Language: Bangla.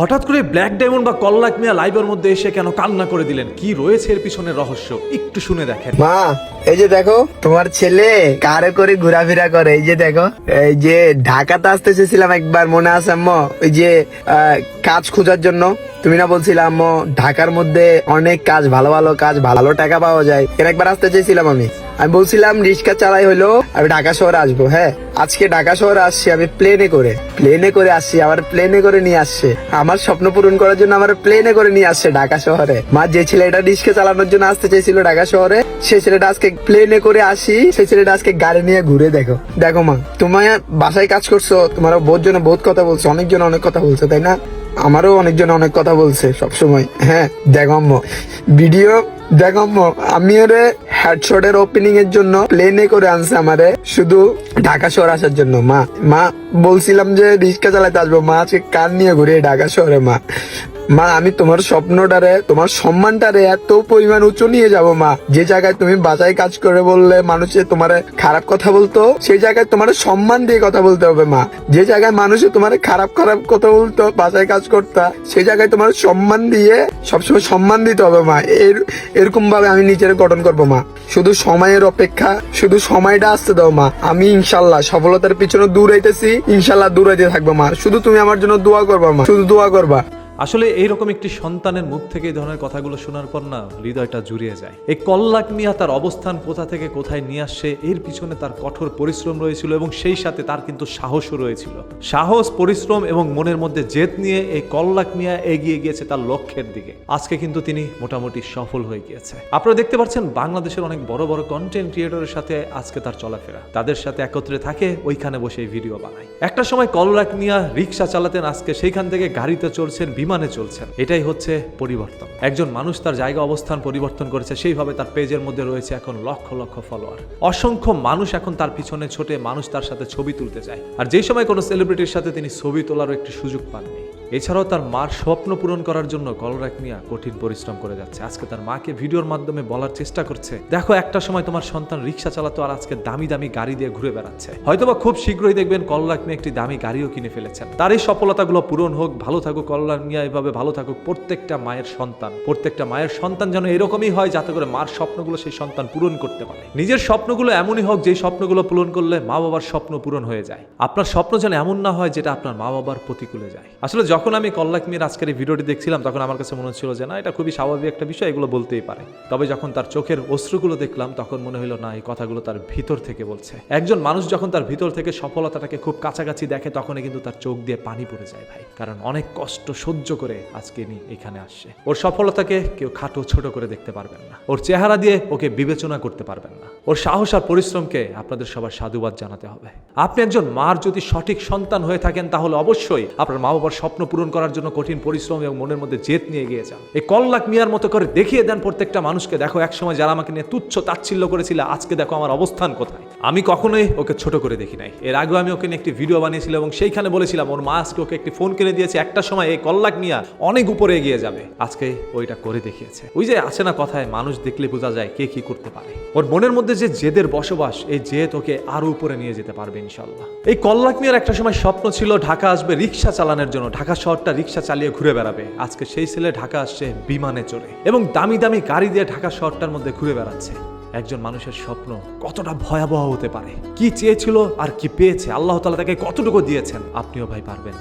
হঠাৎ করে ব্ল্যাক ডায়মন্ড বা কল্লাক মিয়া লাইভের মধ্যে এসে কেন কান্না করে দিলেন? কি রয়েছে এর পিছনে রহস্য? একটু শুনে দেখেন। মা, এই যে দেখো, তোমার ছেলে কারে করে ঘোরাফেরা করে? এই যে দেখো, এই যে ঢাকাতে আসতে চেয়েছিলাম একবার, মনে আছে আম্মু? ওই যে কাজ খোঁজার জন্য। তুমি না বলছিলাম ঢাকার মধ্যে অনেক কাজ, ভালো ভালো কাজ, ভালো টাকা পাওয়া যায়। একবার আসতে চেয়েছিলাম আমি। আমি বলছিলাম রিক্সা চালাই হলো, আমি ঢাকা শহর আসব হ্যাঁ। আজকে ঢাকা শহরে আসছি, আমি প্লেনে করে। প্লেনে করে আসছি আবার প্লেনে করে নিয়ে আসছে। আমার স্বপ্ন পূরণ করার জন্য আমার প্লেনে করে নিয়ে আসছে ঢাকা শহরে। মা, যে ছেলেটা রিক্সা চালানোর জন্য আসতে চেয়েছিল ঢাকা শহরে সেই ছেলেটা আজকে প্লেনে করে আসি সেই ছেলেটা আজকে গাড়ি নিয়ে ঘুরে দেখো। দেখো মা, তোমায় বাসায় কাজ করছ, তোমার বহুত জনে বহুত কথা বলছো, অনেকজন অনেক কথা বলছো, তাই না? আমারও অনেকজন অনেক কথা বলছে সবসময়। হ্যাঁ দেখো আম্মু ভিডিও দেখো আম্মু আমি ওরে হেডশটের ওপেনিং এর জন্য প্লেনে করে আনছে আমারে। শুধু ঢাকা শহর আসার জন্য, মা। মা, বলছিলাম যে রিক্সা চালাতে আসব। মা, আজকে কার নিয়ে ঘুরে ঢাকা শহরে, মা? মা, আমি তোমার স্বপ্নটারে, তোমার সম্মানটারে এত পরিমাণ উঁচু নিয়ে যাব, মা। যে জায়গায় তুমি বাসায় কাজ করে বললে মানুষে তোমার খারাপ কথা বলতো, সেই জায়গায় তোমার সম্মান দিয়ে কথা বলতে হবে, মা। যে জায়গায় মানুষে তোমার খারাপ খারাপ কথা বলতো, বাসায় কাজ করতা, সেই জায়গায় তোমার সম্মান দিয়ে, সবসময় সম্মান দিতে হবে, মা। এর এরকম ভাবে আমি নিজের গঠন করব, মা। শুধু সময়ের অপেক্ষা, শুধু সময়টা আসতে দাও, মা। আমি ইনশাল্লাহ সফলতার পিছনে দূরাইতেছি ইনশাল্লাহ দূরাইতে থাকব, মা। শুধু তুমি আমার জন্য দোয়া করবা, মা। শুধু দোয়া করবা। আসলে এইরকম একটি সন্তানের মুখ থেকে এই ধরনের কথাগুলো শোনার পর না হৃদয়টা জুড়িয়ে যায়। এই কল্লাক মিয়া তার অবস্থান কোথা থেকে কোথায় নিয়ে আসছে, এর পিছনে তার কঠোর পরিশ্রম রয়েছিল এবং সেই সাথে তার কিন্তু সাহসও রয়েছিল। সাহস, পরিশ্রম এবং মনের মধ্যে জেদ নিয়ে এই কল্লাক মিয়া এগিয়ে গিয়েছে তার লক্ষ্যের দিকে। আজকে কিন্তু তিনি মোটামুটি সফল হয়ে গিয়েছে। আপনারা দেখতে পাচ্ছেন বাংলাদেশের অনেক বড় বড় কন্টেন্ট ক্রিয়েটরের সাথে আজকে তার চলাফেরা। তাদের সাথে একত্রে থাকে, ওইখানে বসে ভিডিও বানায়। একটা সময় কল্লাক মিয়া রিক্সা চালাতেন, আজকে সেইখান থেকে গাড়িতে চলছেন বিমানে চলছেন। এটাই হচ্ছে পরিবর্তন। একজন মানুষ তার জায়গা অবস্থান পরিবর্তন করেছে, সেইভাবে তার পেজের মধ্যে রয়েছে এখন লক্ষ লক্ষ ফলোয়ার অসংখ্য মানুষ এখন তার পিছনে ছোটে মানুষ তার সাথে ছবি তুলতে চায়। আর যেই সময় কোনো সেলিব্রিটির সাথে তিনি ছবি তোলারও একটি সুযোগ পাননি এছাড়াও তার মার স্বপ্ন পূরণ করার জন্য কলরাক মিয়া কঠিন পরিশ্রম করে যাচ্ছে। আজকে তার মাকে ভিডিওর মাধ্যমে বলার চেষ্টা করছে। দেখো, একটা সময় তোমার সন্তান রিক্সা চালাতো আর আজকে দামি দামি গাড়ি দিয়ে ঘুরে বেড়াচ্ছে। হয়তোবা খুব শীঘ্রই দেখবেন কলরাক মিয়া একটি দামি গাড়িও কিনে ফেলেছেন। তার এই সফলতাগুলো পূরণ হোক, ভালো থাকুক কলরাক মিয়া, এভাবে ভালো থাকুক প্রত্যেকটা মায়ের সন্তান। প্রত্যেকটা মায়ের সন্তান যেন এরকমই হয়, যাতে করে মার স্বপ্নগুলো সেই সন্তান পূরণ করতে পারে। নিজের স্বপ্নগুলো এমনই হোক যে স্বপ্নগুলো পূরণ করলে মা বাবার স্বপ্ন পূরণ হয়ে যায়। আপনার স্বপ্ন যেন এমন না হয়, যেটা আপনার মা বাবার প্রতিকূলে যায়। আসলে যখন আমি কল্লাক মিয়ার আজকের এই ভিডিওটি দেখছিলাম, তখন আমার কাছে মনে হচ্ছিল যে, না, এটা খুবই স্বাভাবিক একটা বিষয়, এগুলো বলতেই পারে। তবে যখন তার চোখের অশ্রুগুলো দেখলাম, তখন মনে হলো না, এই কথাগুলো তার ভিতর থেকে বলছে। একজন মানুষ যখন তার ভিতর থেকে সফলতাটাকে খুব কাছাকাছি দেখে, তখনই কিন্তু তার চোখ দিয়ে পানি পড়ে যায় ভাই, কারণ অনেক কষ্ট সহ্য করে আজকে নি এখানে আসছে। ওর সফলতাকে কেউ খাটো ছোট করে দেখতে পারবেন না। ওর চেহারা দিয়ে ওকে বিবেচনা করতে পারবেন না। ওর সাহস আর পরিশ্রমকে আপনাদের সবার সাধুবাদ জানাতে হবে। আপনি একজন মার যদি সঠিক সন্তান হয়ে থাকেন, তাহলে অবশ্যই আপনার মা বাবার স্বপ্ন পূরণ করার জন্য কঠিন পরিশ্রম এবং মনের মধ্যে জেদ নিয়ে গিয়ে যান এই কল্লাক মিয়ার মতো করে দেখিয়ে দেন প্রত্যেকটা মানুষকে, দেখো, একসময় যারা আমাকে নিয়ে তুচ্ছ তাচ্ছিল্য করেছিল, আজকে দেখো আমার অবস্থান কোথায়। আমি কখনোই ওকে ছোট করে দেখি নাই। এর আগেও আমি ওকে নিয়ে একটি ভিডিও বানিয়েছিলাম এবং সেইখানে বলেছিলাম, ওর মা আজকে ওকে একটি ফোন কিনে দিয়েছে, একটা সময় এই কল্লাক মিয়া অনেক উপরে এগিয়ে যাবে। আজকে ওইটা করে দেখিয়েছে। ওই যে আছে না কথায়, মানুষ দেখলে বোঝা যায় কে কি করতে পারে। ওর মনের মধ্যে যে জেদের বসবাস, এই জেদ ওকে আরও উপরে নিয়ে যেতে পারবে ইনশাল্লাহ এই কল্লাক মিয়ার একটা সময় স্বপ্ন ছিল, ঢাকা আসবে রিক্সা চালানোর জন্য। ঢাকা শহরটা রিক্সা চালিয়ে ঘুরে বেড়াবে। আজকে সেই ছেলে ঢাকা আসছে বিমানে চড়ে এবং দামি দামি গাড়ি দিয়ে ঢাকা শহরটার মধ্যে ঘুরে বেড়াচ্ছে। একজন মানুষের স্বপ্ন কতটা ভয়াবহ হতে পারে? কি চেয়েছিল আর কি পেয়েছে? আল্লাহ তালা তাকে কতটুকু দিয়েছেন? আপনিও ভাই পারবেন।